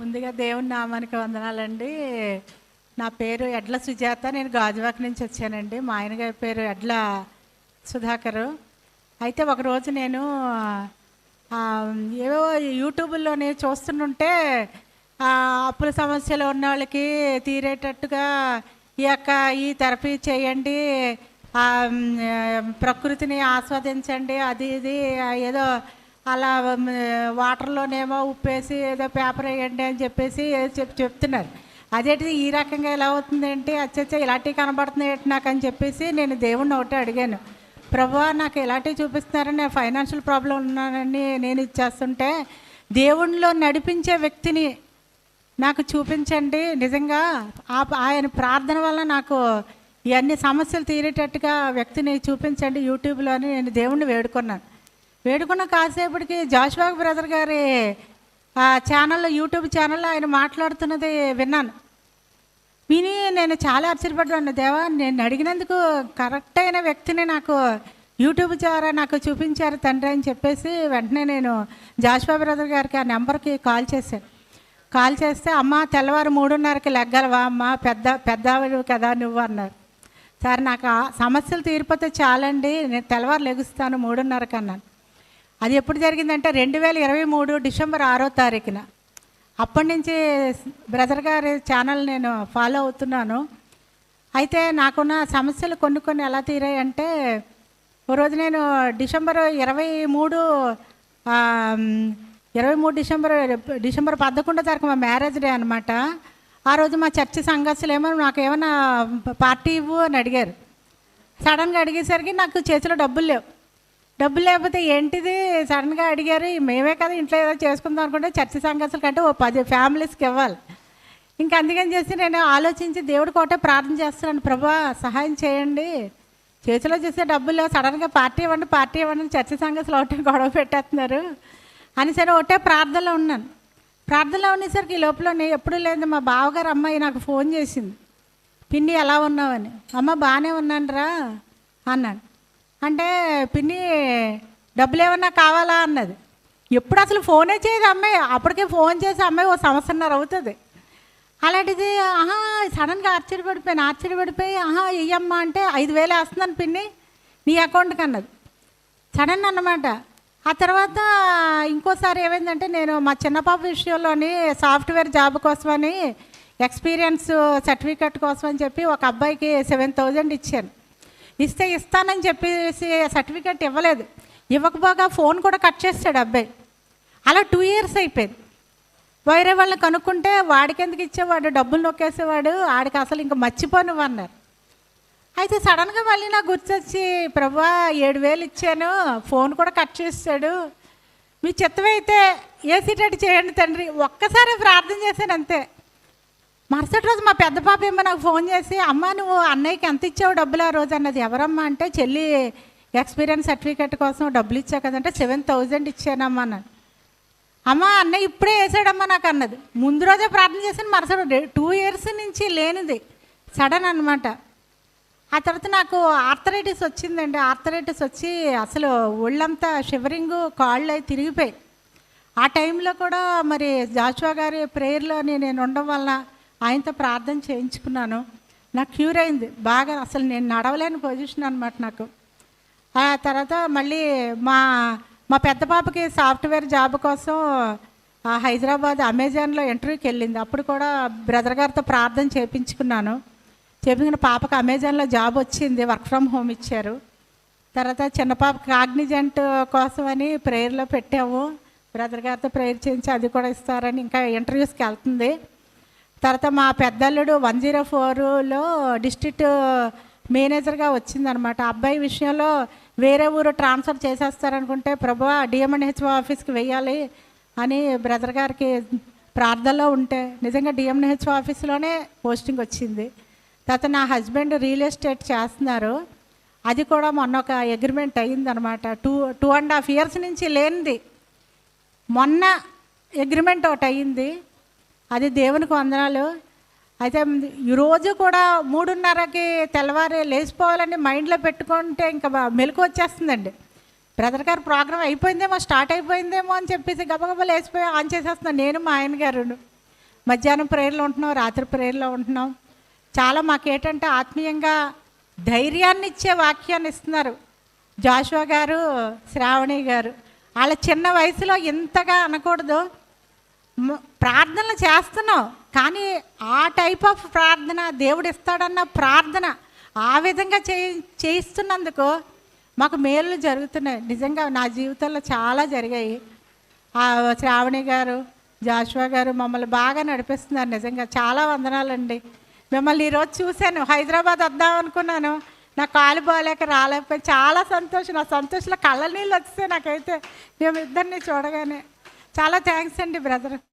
ముందుగా దేవుని నామానికి వందనాలండి. నా పేరు ఎడ్ల సుజాత. నేను గాజువాక నుంచి వచ్చానండి. మా ఆయన గారి పేరు ఎడ్ల సుధాకరు. అయితే ఒకరోజు నేను ఏవో యూట్యూబ్లోనే చూస్తుంటే అప్పుల సమస్యలు ఉన్న వాళ్ళకి తీరేటట్టుగా ఈ యొక్క ఈ థెరపీ చేయండి ప్రకృతిని ఆస్వాదించండి అది ఇది ఏదో అలా వాటర్లోనేమో ఉప్పేసి ఏదో పేపర్ వేయండి అని చెప్పేసి ఏదో చెప్ చెప్తున్నారు. అదేంటి ఈ రకంగా ఎలా అవుతుందేంటి? అచ్చచ్చ ఇలాంటివి కనబడుతున్నాయి ఏంటి నాకు అని చెప్పేసి నేను దేవుణ్ణి ఒకటి అడిగాను. ప్రభా నాకు ఇలాంటివి చూపిస్తున్నారని నేను ఫైనాన్షియల్ ప్రాబ్లం ఉన్నానని నేను ఇచ్చేస్తుంటే దేవుణ్ణిలో నడిపించే వ్యక్తిని నాకు చూపించండి. నిజంగా ఆ ఆయన ప్రార్థన వల్ల నాకు ఇవన్నీ సమస్యలు తీరేటట్టుగా వ్యక్తిని చూపించండి యూట్యూబ్లో అని నేను దేవుణ్ణి వేడుకున్నాను. వేడుకున్న కాసేపటికి జాషువా బ్రదర్ గారి ఆ ఛానల్లో యూట్యూబ్ ఛానల్లో ఆయన మాట్లాడుతున్నది విన్నాను. విని నేను చాలా ఆశ్చర్యపడ్డాను. దేవా నేను అడిగినందుకు కరెక్ట్ అయిన వ్యక్తిని నాకు యూట్యూబ్ ద్వారా నాకు చూపించారు తండ్రి అని చెప్పేసి వెంటనే నేను జాషువా బ్రదర్ గారికి ఆ నెంబర్కి కాల్ చేశాను. కాల్ చేస్తే అమ్మ తెల్లవారు మూడున్నరకి లెగ్గలవా అమ్మ పెద్ద పెద్దవాడు కదా నువ్వు అన్నారు. సార్ నాకు ఆ సమస్యలు తీరిపోతే చాలండి నేను తెల్లవారు లెగుస్తాను మూడున్నరకి అన్నాను అది ఎప్పుడు జరిగిందంటే రెండు వేల ఇరవై మూడు డిసెంబర్ ఆరో తారీఖున. అప్పటి నుంచి బ్రదర్ గారి ఛానల్ నేను ఫాలో అవుతున్నాను. అయితే నాకున్న సమస్యలు కొన్ని కొన్ని ఎలా తీరాయంటే ఓ రోజు నేను డిసెంబర్ ఇరవై మూడు ఇరవై మూడు డిసెంబర్ డిసెంబర్ పదకొండో తారీఖు మా మ్యారేజ్ డే అనమాట ఆ రోజు మా చర్చి సంఘస్థులు ఏమో నాకు ఏమైనా పార్టీ ఇవ్వు అని అడిగారు. సడన్గా అడిగేసరికి నాకు చేతిలో డబ్బులు లేవు. డబ్బు లేకపోతే ఏంటిది? సడన్గా అడిగారు మేమే కదా ఇంట్లో ఏదో చేసుకుందాం అనుకుంటే చర్చి సంఘర్షణ కంటే ఓ పది ఫ్యామిలీస్కి ఇవ్వాలి. ఇంకా అందుకని చేసి నేను ఆలోచించి దేవుడికి ఒకటే ప్రార్థన చేస్తున్నాను ప్రభా సహాయం చేయండి. చేతిలో చేసే డబ్బులు సడన్గా పార్టీ ఇవ్వండి పార్టీ ఇవ్వండి చర్చ చర్చి సంఘస్థులు ఒకటే గొడవ పెట్టేస్తున్నారు. అని సరే ఒకటే ప్రార్థనలో ఉన్నాను. ప్రార్థనలో ఉండేసరికి ఈ లోపల నేను ఎప్పుడు లేదు మా బావగారు అమ్మాయి నాకు ఫోన్ చేసింది. పిన్ని ఎలా ఉన్నావని? అమ్మ బాగానే ఉన్నానురా అన్నాను. అంటే పిన్ని డబ్బులు ఏమన్నా కావాలా అన్నది. ఎప్పుడు అసలు ఫోనే చేయదు అమ్మాయి. అప్పటికే ఫోన్ చేసి అమ్మాయి ఓ సంవత్సరన్నర అవుతుంది. అలాంటిది ఆహా సడన్గా ఆశ్చర్యపడిపోయాను ఆశ్చర్యపడిపోయి ఆహా ఇయ్యమ్మా అంటే ఐదు వేలు వేస్తున్నాను పిన్ని నీ అకౌంట్కి అన్నది. సడన్ అన్నమాట. ఆ తర్వాత ఇంకోసారి ఏమైందంటే నేను మా చిన్న పాప విషయంలోని సాఫ్ట్వేర్ జాబ్ కోసమని ఎక్స్పీరియన్స్ సర్టిఫికెట్ కోసం అని చెప్పి ఒక అబ్బాయికి సెవెన్ థౌజండ్ ఇచ్చాను. ఇస్తే ఇస్తానని చెప్పేసి సర్టిఫికెట్ ఇవ్వలేదు. ఇవ్వకపోగా ఫోన్ కూడా కట్ చేస్తాడు అబ్బాయి. అలా టూ ఇయర్స్ అయిపోయింది. వేరే వాళ్ళని కనుక్కుంటే వాడికి ఎందుకు ఇచ్చేవాడు? డబ్బులు నొక్కేసేవాడు. ఆడికి అసలు ఇంకా మర్చిపోను అన్నారు. అయితే సడన్గా మళ్ళీ నాకు గుర్తొచ్చి ప్రభా ఏడు వేలు ఇచ్చాను. ఫోన్ కూడా కట్ చేస్తాడు. మీ చిత్తమైతే ఏ చేయండి తండ్రి. ఒక్కసారి ప్రార్థన చేశాను అంతే. మరుసటి రోజు మా పెద్ద పాప ఏమో నాకు ఫోన్ చేసి అమ్మ నువ్వు అన్నయ్యకి ఎంత ఇచ్చావు డబ్బులు ఆ రోజు? అన్నది. ఎవరమ్మా? అంటే చెల్లి ఎక్స్పీరియన్స్ సర్టిఫికేట్ కోసం డబ్బులు ఇచ్చావు కదంటే సెవెన్ థౌజండ్ ఇచ్చానమ్మా అన్నాను అమ్మ అన్నయ్య ఇప్పుడే వేసాడమ్మా నాకు అన్నది. ముందు రోజే ప్రార్థన చేశాను మరుసటి టూ ఇయర్స్ నుంచి లేనిది. సడన్ అన్నమాట. ఆ తర్వాత నాకు ఆర్థరైటిస్ వచ్చిందండి. ఆర్థరైటిస్ వచ్చి అసలు ఒళ్ళంతా షివరింగ్ కాళ్ళు అవి తిరిగిపోయి ఆ టైంలో కూడా మరి జాషువా గారి ప్రేయర్లోని నేను ఉండడం వల్ల ఆయనతో ప్రార్థన చేయించుకున్నాను. నాకు క్యూర్ అయింది. బాగా అసలు నేను నడవలేని పొజిషన్ అనమాట నాకు. ఆ తర్వాత మళ్ళీ మా మా పెద్ద పాపకి సాఫ్ట్వేర్ జాబ్ కోసం హైదరాబాద్ అమెజాన్లో ఇంటర్వ్యూకి వెళ్ళింది. అప్పుడు కూడా బ్రదర్ గారితో ప్రార్థన చేయించుకున్నాను. చేపించిన పాపకు అమెజాన్లో జాబ్ వచ్చింది. వర్క్ ఫ్రమ్ హోమ్ ఇచ్చారు. తర్వాత చిన్న పాప కాగ్నిజెంట్ కోసమని ప్రేయర్లో పెట్టాము. బ్రదర్ గారితో ప్రేయర్ చేయించి అది కూడా ఇస్తారని ఇంకా ఇంటర్వ్యూస్కి వెళ్తుంది. తర్వాత మా పెద్దల్లుడు వన్ జీరో ఫోర్లో డిస్ట్రిక్ట్ మేనేజర్గా వచ్చిందనమాట. అబ్బాయి విషయంలో వేరే ఊరు ట్రాన్స్ఫర్ చేసేస్తారనుకుంటే ప్రభా డిఎంఎన్హెచ్ఓ ఆఫీస్కి వెయ్యాలి అని బ్రదర్ గారికి ప్రార్థనలో ఉంటే నిజంగా డిఎంఎన్హెచ్ఓ ఆఫీస్లోనే పోస్టింగ్ వచ్చింది. తర్వాత నా హస్బెండ్ రియల్ ఎస్టేట్ చేస్తున్నారు. అది కూడా మొన్న ఒక agreement అయ్యిందనమాట. Two two and half years నుంచి లేనిది. మొన్న అగ్రిమెంట్ ఒకటి అయ్యింది. అది దేవునికి వందనాలు. అయితే ఈరోజు కూడా మూడున్నరకి తెల్లవారి లేచిపోవాలని మైండ్లో పెట్టుకుంటే ఇంకా మెలకు వచ్చేస్తుందండి. బ్రదర్ గారు ప్రోగ్రామ్ అయిపోయిందేమో స్టార్ట్ అయిపోయిందేమో అని చెప్పేసి గబగబా లేచిపోయి ఆన్ చేసేస్తున్నాను నేను మా ఆయన గారు మధ్యాహ్నం ప్రేయర్లో ఉంటున్నాం రాత్రి ప్రేయర్లో ఉంటున్నాం. చాలా మాకేంటంటే ఆత్మీయంగా ధైర్యాన్ని ఇచ్చే వాక్యాన్ని ఇస్తున్నారు. జాషువా గారు శ్రావణి గారు. వాళ్ళ చిన్న వయసులో ఇంతగా అనకూడదు. ప్రార్థనలు చేస్తున్నాం కానీ ఆ టైప్ ఆఫ్ ప్రార్థన దేవుడు ఇస్తాడన్న ప్రార్థన ఆ విధంగా చేయి చేయిస్తున్నందుకు మాకు మేలు జరుగుతున్నాయి. నిజంగా నా జీవితంలో చాలా జరిగాయి. శ్రావణి గారు జాషువా గారు మమ్మల్ని బాగా నడిపిస్తున్నారు నిజంగా. చాలా వందనాలండి. మిమ్మల్ని ఈరోజు చూశాను. హైదరాబాద్ వద్దాం అనుకున్నాను. నా కాలు బాగాలేక రాలేకపోయి చాలా సంతోషం. నా సంతోషంలో కళ్ళ నీళ్ళు వచ్చేసాయి నాకైతే. మేము ఇద్దరిని చూడగానే. చాలా థ్యాంక్స్ అండి బ్రదర్.